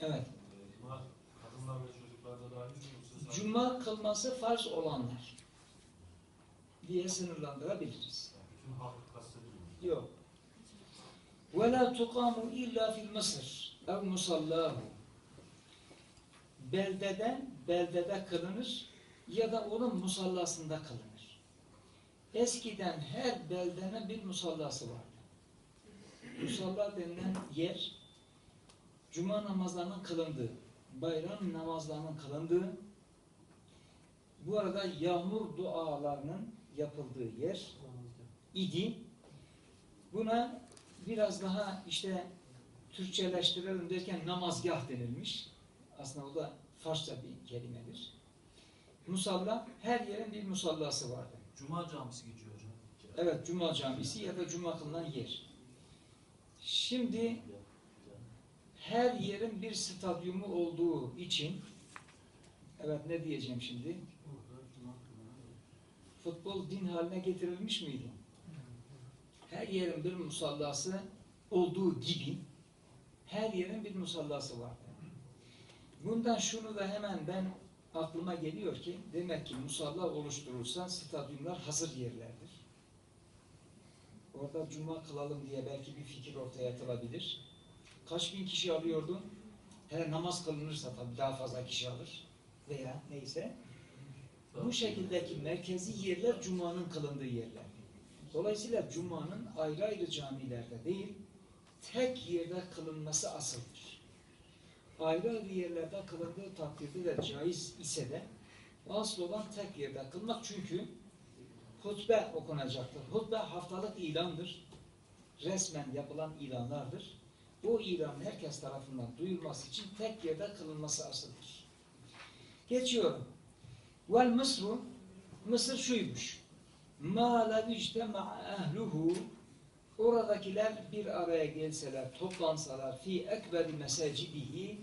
Evet. Cuma kadınlar ve çocuklarda dahil mi yoksa sadece- Cuma kılması farz olanlar diye sınırlandırabiliriz. bütün halk kastedilmiyor. Yok. وَلَا تُقَامُ اِلَّا فِي الْمَصِرِ اَوْ مُصَلَّاهُ Beldede, beldede kılınır ya da onun musallasında kılınır. Eskiden her beldenin bir musallası vardı. Musalla denilen yer, cuma namazlarının kılındığı, bayram namazlarının kılındığı, bu arada yağmur dualarının yapıldığı yer idi. Buna biraz daha işte Türkçeleştirelim derken namazgah denilmiş. Aslında o da Farsça bir kelimedir. Musalla, her yerin bir musallası vardı. Cuma camisi geçiyor hocam. Evet, Cuma camisi ya da Cuma kılınan yer. Şimdi her yerin bir stadyumu olduğu için evet ne diyeceğim şimdi? Futbol din haline getirilmiş miydi? Her yerin bir musallası olduğu gibi her yerin bir musallası vardı. Bundan şunu da hemen ben aklıma geliyor ki demek ki musalla oluşturulsa stadyumlar hazır yerlerdir. Orada cuma kılalım diye belki bir fikir ortaya atılabilir. Kaç bin kişi alıyordu? Hele namaz kılınırsa tabii daha fazla kişi alır. Veya neyse. Bu şekildeki merkezi yerler Cuma'nın kılındığı yerler. Dolayısıyla Cuma'nın ayrı ayrı camilerde değil, tek yerde kılınması asıldır. Ayrı ayrı yerlerde kılındığı takdirde de caiz ise de asıl olan tek yerde kılmak çünkü hutbe okunacaktır. Hutbe haftalık ilandır. Resmen yapılan ilanlardır. Bu ilan herkes tarafından duyulması için tek yerde kılınması asıldır. Geçiyorum. Vel Mısru Mısır şuymuş. Ma la ictema ehluhu oradakiler bir araya gelseler, toplansalar fi ekberi mesacidihi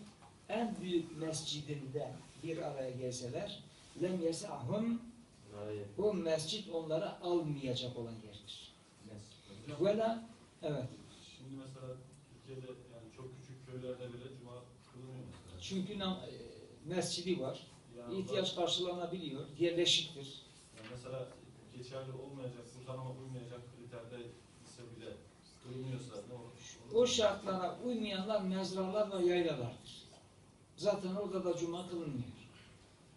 en büyük mescidinde bir araya gelseler lem yesahum bu mescit onları almayacak olan yerdir. Vela evet. Şimdi mesela Türkiye'de yani çok küçük köylerde bile cuma kılınıyor mesela. Çünkü nam- e, mescidi var. Yani ihtiyaç karşılanabiliyor. Yerleşiktir. Yani mesela geçerli olmayacak, bu tanıma uymayacak kriterde ise bile kılınıyorsa ne olur? O şartlara uymayanlar mezralar ve yaylalardır. Zaten orada da cuma kılınmıyor.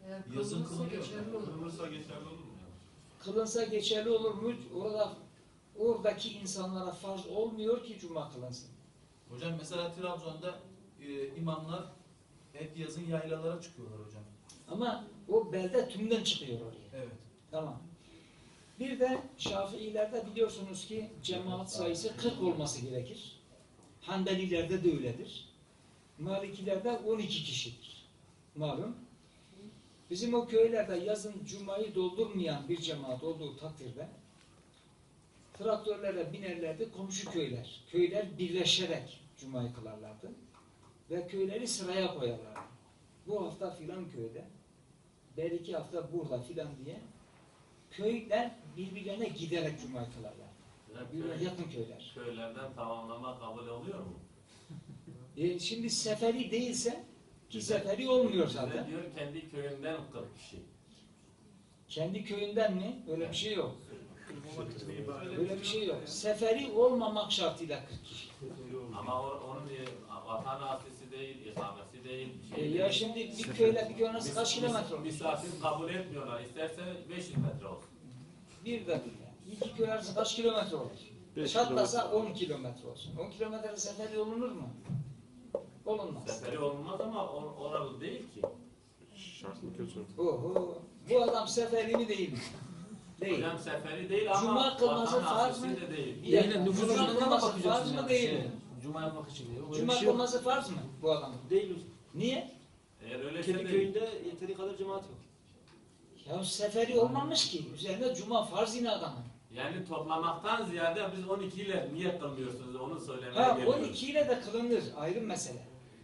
Eğer Yazın kılınıyor. geçerli olur. Kılınırsa geçerli olur mu? Kılınsa geçerli olur mu? Orada oradaki insanlara farz olmuyor ki cuma kılınsın. Hocam mesela Trabzon'da e, imamlar hep yazın yaylalara çıkıyorlar hocam. Ama o belde tümden çıkıyor oraya. Evet. Tamam. Bir de Şafiilerde biliyorsunuz ki cemaat sayısı 40 olması gerekir. Hanbelilerde de öyledir. Malikilerde 12 kişidir. Malum. Bizim o köylerde yazın cumayı doldurmayan bir cemaat olduğu takdirde traktörlere binerlerdi komşu köyler. Köyler birleşerek cumayı kılarlardı. Ve köyleri sıraya koyarlardı. Bu hafta filan köyde, belki hafta burada filan diye köyler birbirlerine giderek cuma kılarlar. Birbirine yakın köyler. Köylerden tamamlama kabul oluyor mu? E, şimdi seferi değilse ki seferi olmuyor zaten. diyor kendi köyünden 40 kişi. Kendi köyünden mi? Öyle bir şey yok. Öyle bir şey yok. Seferi olmamak şartıyla 40 kişi. Ama o- onun bir vatan asisi değil, ikamesi değil. E, Şey ya değil. şimdi bir köyle bir köy arası kaç kilometre olur? Misafir kabul etmiyorlar. İsterse 500 metre olsun. Bir dakika. İki köy arası kaç kilometre olur? Beş Çatlasa 10 kilometre olsun. 10 kilometre seferi olunur mu? Olunmaz. Seferi olmaz ama or- oralı değil ki. Şart mı kötü? Oho. Bu adam seferi mi değil mi? Değil. Hocam seferi değil ama Cuma kılması farz mı? de değil. Bir. Yine nüfus cüzdanına bakacaksın farz mı yani. değil Şey, mi? Cuma yapmak için Cuma şey kılması farz mı bu adamın? Değil. Niye? Eğer öyle Kendi değil. köyünde yeteri kadar cemaat yok. Ya seferi olmamış ki. Üzerinde cuma farz yine adamın. Yani toplamaktan ziyade biz 12 ile niye kılmıyorsunuz onu söylemeye Ha geliyoruz. 12 ile de kılınır. Ayrı mesele.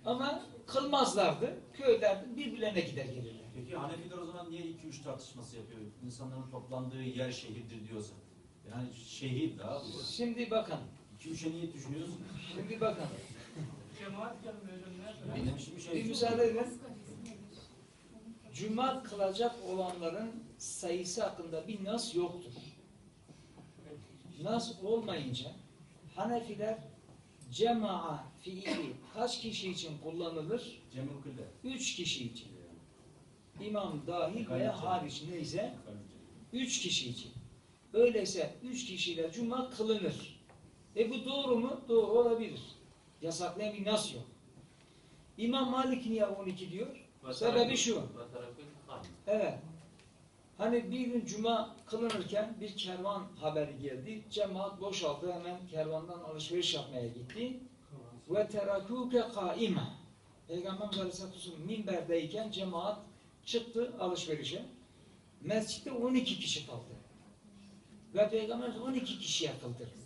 Ama kılmazlardı. Köylerde birbirlerine gider gelirler. Peki Hanefiler o zaman niye 2-3 tartışması yapıyor? İnsanların toplandığı yer şehirdir diyorsa. Yani şehir daha bu. Şimdi bakın. 2-3'e niye düşünüyorsun? Şimdi bakın. Bir müsaade edin. Cuma kılacak olanların sayısı hakkında bir nas yoktur. Nas olmayınca Hanefiler cema'a fiili kaç kişi için kullanılır? Kılde. Üç kişi için. İmam dahil veya hariç neyse üç kişi için. Öyleyse üç kişiyle cuma kılınır. E bu doğru mu? Doğru olabilir. Yasaklayan bir nas yok. İmam Malik niye 12 diyor? Sebebi şu. Evet. Hani bir gün cuma kılınırken bir kervan haberi geldi. Cemaat boşaldı. Hemen kervandan alışveriş yapmaya gitti. Ve terakuke kaima. Peygamber Aleyhisselatü Vesselam minberdeyken cemaat çıktı alışverişe. Mescitte 12 kişi kaldı. Ve Peygamber 12 kişiye kıldırdı.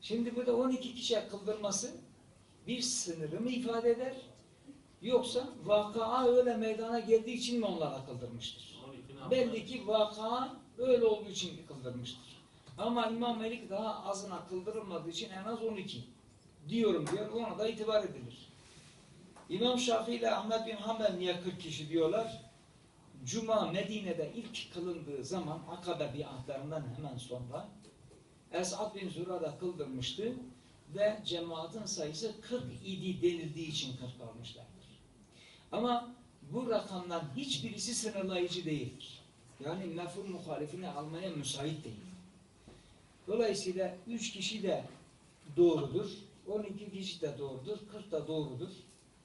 Şimdi burada 12 kişiye kıldırması bir sınırı mı ifade eder? Yoksa vakaa öyle meydana geldiği için mi onlara kıldırmıştır? Belli ki vaka öyle olduğu için kıldırmıştır. Ama İmam Melik daha azına kıldırılmadığı için en az 12 diyorum diyor. Ona da itibar edilir. İmam Şafii ile Ahmet bin Hanbel niye 40 kişi diyorlar? Cuma Medine'de ilk kılındığı zaman Akabe biatlarından hemen sonra Esad bin Zura'da kıldırmıştı ve cemaatin sayısı 40 idi denildiği için 40 almışlardır. Ama bu rakamdan hiçbirisi sınırlayıcı değildir. Yani mefhum muhalifini almaya müsait değil. Dolayısıyla 3 kişi de doğrudur, 12 kişi de doğrudur, 40 da doğrudur.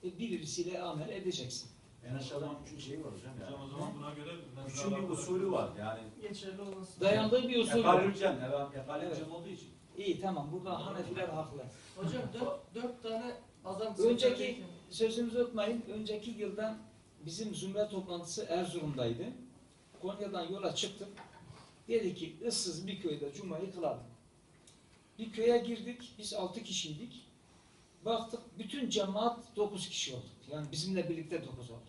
E, birisiyle amel edeceksin. En aşağıdan üçün şeyi var hocam Hocam o yani. zaman buna göre Üçün bir usulü var yani. Geçerli olması. Dayandığı bir usul var. Efalül cem, efalül Evet. olduğu için. İyi tamam burada Hanefiler haklı. Hocam dört, dört tane adam Önceki sözünüzü unutmayın. Önceki yıldan bizim zümre toplantısı Erzurum'daydı. Konya'dan yola çıktık. Dedi ki ıssız bir köyde Cuma'yı kılalım. Bir köye girdik. Biz altı kişiydik. Baktık bütün cemaat dokuz kişi olduk. Yani bizimle birlikte dokuz olduk.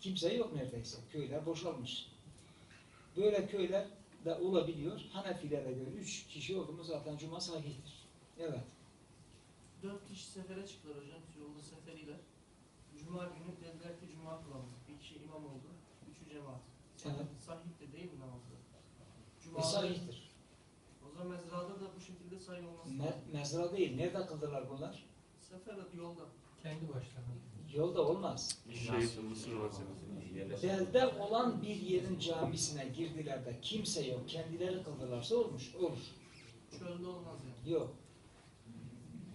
Kimse yok neredeyse. Köyler boşalmış. Böyle köyler de olabiliyor. Hanefilere göre üç kişi oldu mu zaten Cuma sahihtir. Evet. Dört kişi sefere çıktılar hocam. Yolda seferiler. Cuma günü dediler ki cuma kılalım. Bir kişi imam oldu. Üçü cemaat. Evet. Sahih de değil mi namazda? E, Cuma sahihtir. O zaman mezrada da bu şekilde sayı olması Me lazım. mezra değil. Nerede kıldılar bunlar? Sefer yolda. Kendi başlarına. Yolda olmaz. Şey, Mısır var senin. Belde olan bir yerin camisine girdiler de kimse yok. Kendileri kıldılarsa olmuş. Olur. Çölde olmaz yani. Yok.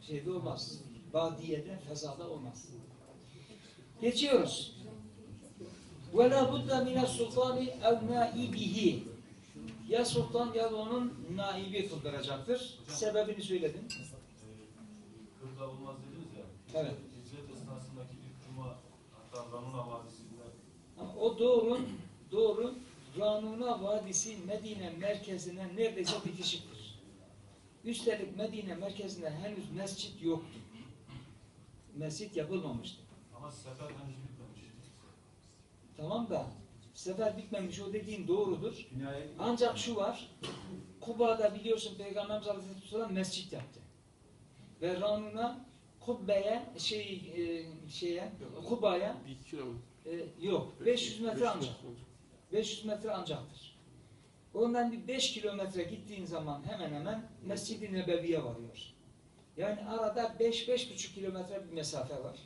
Şeyde olmaz. Badiyede, fezada olmaz. Geçiyoruz. وَلَا بُدَّ مِنَ السُّلْطَانِ اَوْ نَائِبِهِ ya sultan ya da onun naibi kıldıracaktır. Sebebini söyledim. kırda olmaz dediniz ya. Evet. Hicret esnasındaki ilk cuma hatta Ranuna Vadisi'nde o doğru, doğru. Ranuna Vadisi Medine merkezine neredeyse bitişiktir. Üstelik Medine merkezinde henüz mescit yoktu. Mescit yapılmamıştı. ama sefer henüz bitmemiş. Tamam da sefer bitmemiş o dediğin doğrudur. Ancak şu var. Kuba'da biliyorsun Peygamberimiz Aleyhisselam mescit yaptı. Ve Ranuna Kubbe'ye şey e, şeye Kuba'ya e, yok 500 metre ancak. 500 metre ancaktır. Ondan bir 5 kilometre gittiğin zaman hemen hemen Mescid-i Nebevi'ye varıyor. Yani arada 5-5,5 kilometre bir mesafe var.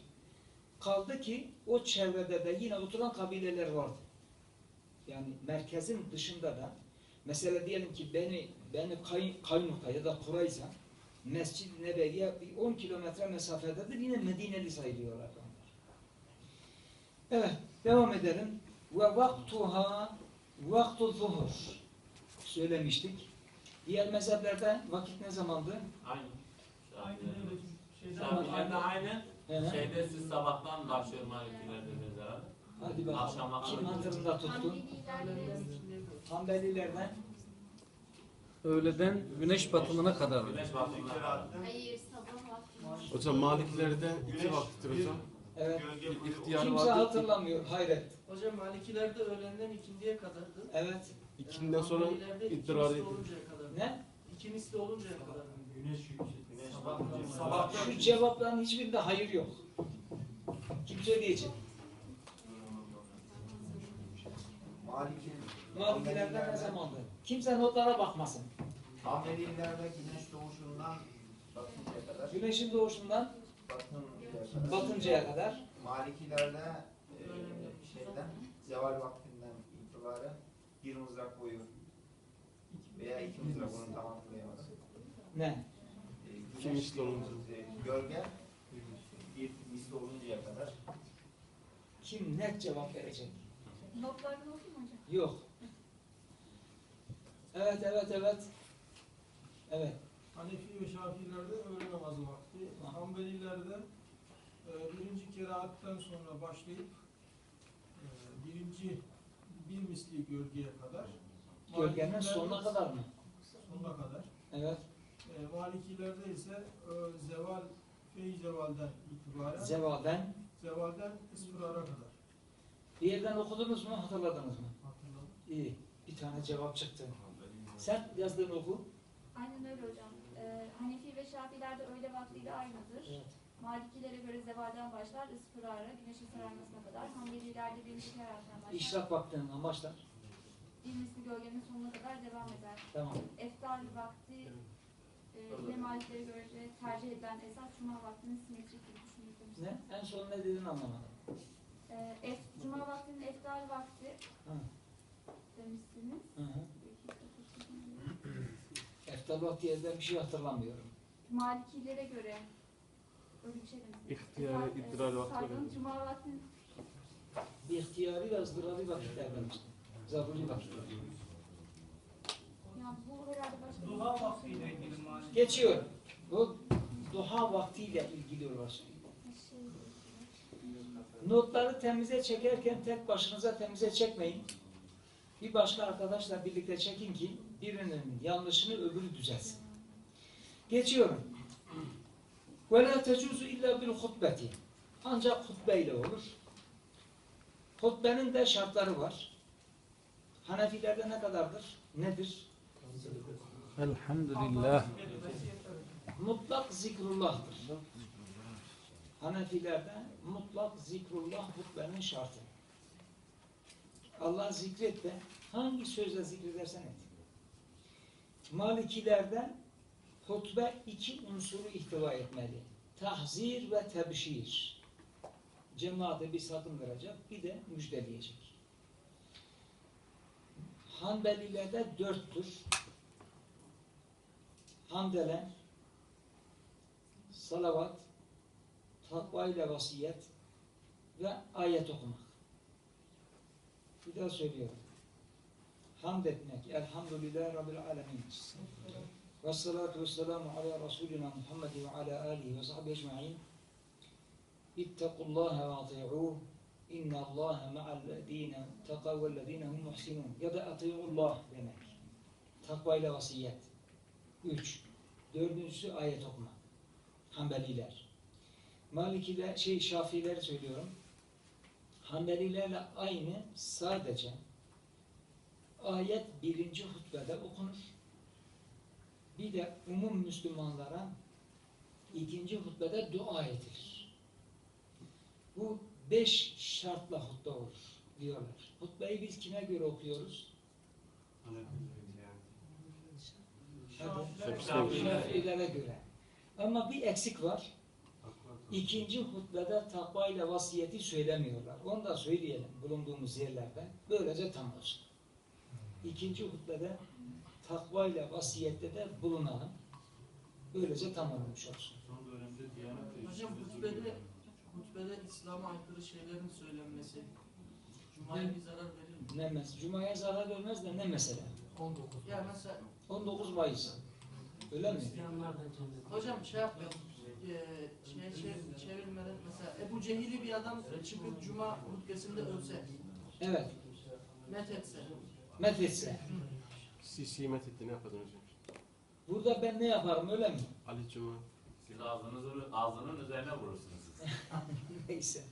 Kaldı ki o çevrede de yine oturan kabileler vardı. Yani merkezin dışında da mesela diyelim ki beni beni Kay, Kaynuka ya da Kurayza Mescid-i Nebevi'ye bir 10 kilometre mesafededir. Yine Medineli sayılıyorlar onlar. Evet, devam edelim. Ve vaktuha vaktu zuhur söylemiştik. Diğer mezheplerde vakit ne zamandı? Aynı. Aynı şeyden aynı. He. Şeyde siz sabahtan başlıyor Malikiler dediniz herhalde. Hadi bakalım. Akşama Kim hatırında tuttu? Hanbelilerden Öğleden güneş batımına kadar. Güneş batımına. Hayır sabah vakti. Hocam Malikilerde iki vakittir hocam. evet. İhtiyar Kimse vardı. hatırlamıyor. Hayret. Hocam Malikilerde öğlenden ikindiye kadardı. Evet. İkinden sonra idrar edildi. Ne? İki misli oluncaya kadar. güneş yüksek. Güneş Sabah Şu cevapların hiçbirinde hayır yok. Kim söyleyecek? Malikilerden ne zamandı? Kimse notlara bakmasın. Ahmedilerde güneş doğuşundan batıncaya kadar, Güneşin doğuşundan batıncaya kadar, batıncaya kadar Malikilerde e, şeyden, zeval vaktinden itibaren bir mızrak boyu veya iki mızrak onu tam hatırlayamadım. ne? E, güneş misli olunca. e, Gölge bir misli oluncaya kadar Kim net cevap verecek? Notlarını hocam. Yok. Evet, evet, evet. Evet. Hanefi ve Şafilerde öğle namazı vakti. Hanbelilerde e, birinci keraatten sonra başlayıp e, birinci bir misli gölgeye kadar. Gölgenin sonuna kadar mı? Sonuna kadar. Evet. E, Malikilerde ise e, zeval, fey zevalden itibaren Zevalden. zevalden ısfırara kadar. Bir yerden okudunuz mu, hatırladınız mı? İyi. Bir tane cevap çıktı. Sen yazdığını oku. Aynen öyle hocam. Ee, Hanefi ve Şafilerde öğle vaktiyle aynıdır. Evet. Malikilere göre zevalden başlar, ısfırara, güneşin sararmasına kadar. Hanbelilerde birinci keratten başlar. İşrak vaktinden başlar. Bir misli gölgenin sonuna kadar devam eder. Tamam. Eftar vakti e, yine Maliklere göre tercih edilen esas Cuma vaktinin simetrik gibi düşünülür demişler. Ne? En son ne dediğini anlamadım. Ee, ef, Cuma vaktinin eftar vakti Ha. Vakti yerden bir şey hatırlamıyorum. Malikilere göre öyle bir şey demişsiniz. İhtiyari Esas- idrar e, vakti. Cuma vaktinin Bir ihtiyari ve ızdırari vakitler demiştim. Zaruri vakitler. ya bu herhalde başka bir Duha vaktiyle ilgili mali. Geçiyorum. Bu duha vaktiyle ilgili olarak söylüyorum. şey. Notları temize çekerken tek başınıza temize çekmeyin. Bir başka arkadaşla birlikte çekin ki birinin yanlışını öbürü düzelsin. Geçiyorum. Tecuzu illa bil hutbeti. Ancak hutbeyle olur. Hutbenin de şartları var. Hanefilerde ne kadardır? Nedir? Elhamdülillah. Mutlak zikrullah'tır. Hanefilerde mutlak zikrullah hutbenin şartı. Allah zikret de hangi sözle zikredersen et. Malikilerde hutbe iki unsuru ihtiva etmeli. Tahzir ve tebşir. Cemaate bir sakındıracak, bir de müjdeleyecek. Hanbelilerde dörttür. Hamdele, salavat, takva ile vasiyet ve ayet okumak. Bir daha söylüyorum. Hamd etmek. Elhamdülillah Rabbil Alemin. Ve salatu ve selamu ala Resulina Muhammed ve ala alihi ve sahbihi ecma'in. İttakullaha ve ati'uh. İnna Allahe ma'allezine takav vellezine hum muhsinun. Ya da ati'ullah demek. Takva ile vasiyet. Üç. Dördüncüsü ayet okumak. Hanbeliler. Malikiler, şey Şafiileri söylüyorum. Hanbelilerle aynı sadece ayet birinci hutbede okunur. Bir de umum Müslümanlara ikinci hutbede dua edilir. Bu beş şartla hutbe olur diyorlar. Hutbeyi biz kime göre okuyoruz? Şafilere göre. Ama bir eksik var. İkinci hutbede takva ile vasiyeti söylemiyorlar. Onu da söyleyelim bulunduğumuz yerlerde. Böylece tam olsun. İkinci hutbede takva ile vasiyette de bulunalım. Böylece tam olmuş olsun. Son dönemde Diyanet Hocam hutbede, hutbede İslam'a aykırı şeylerin söylenmesi Cuma'ya bir zarar verir mi? Ne mes Cuma'ya zarar vermez de ne mesele? 19. Ya mesela 19 Mayıs. Öyle mi? Hocam şey yapmayalım. Ee, şey, çevirmeden mesela Ebu Cehil'i bir adam çıkıp Cuma hutbesinde ölse, Evet. methetse. Methetse. Sisi methetti ne yapadın hocam? Burada ben ne yaparım öyle mi? Ali Cuma. Siz ağzınızı, ağzının üzerine vurursunuz. Neyse.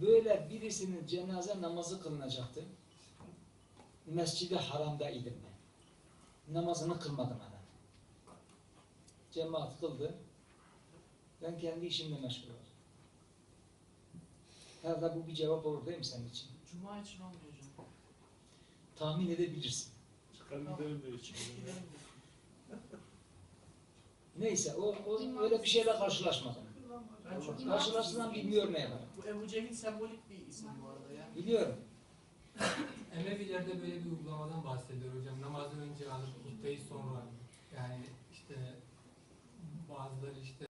Böyle birisinin cenaze namazı kılınacaktı. Mescid-i Haram'da idim ben. Namazını kılmadım hemen. Cemaat kıldı. Ben kendi işimle meşgul oldum. Herhalde bu bir cevap olur değil mi senin için? Cuma için olmuyor hocam. Tahmin edebilirsin. Çıkar gidelim de. Neyse o, o öyle bir şeyle karşılaşmadım. Ben çok Karşılaşsam bilmiyorum ne var. Bu Ebu Cehil sembolik bir isim bu arada ya. Biliyorum. Emevilerde böyle bir uygulamadan bahsediyor hocam. Namazdan önce alıp hutbeyi sonra yani işte bazıları işte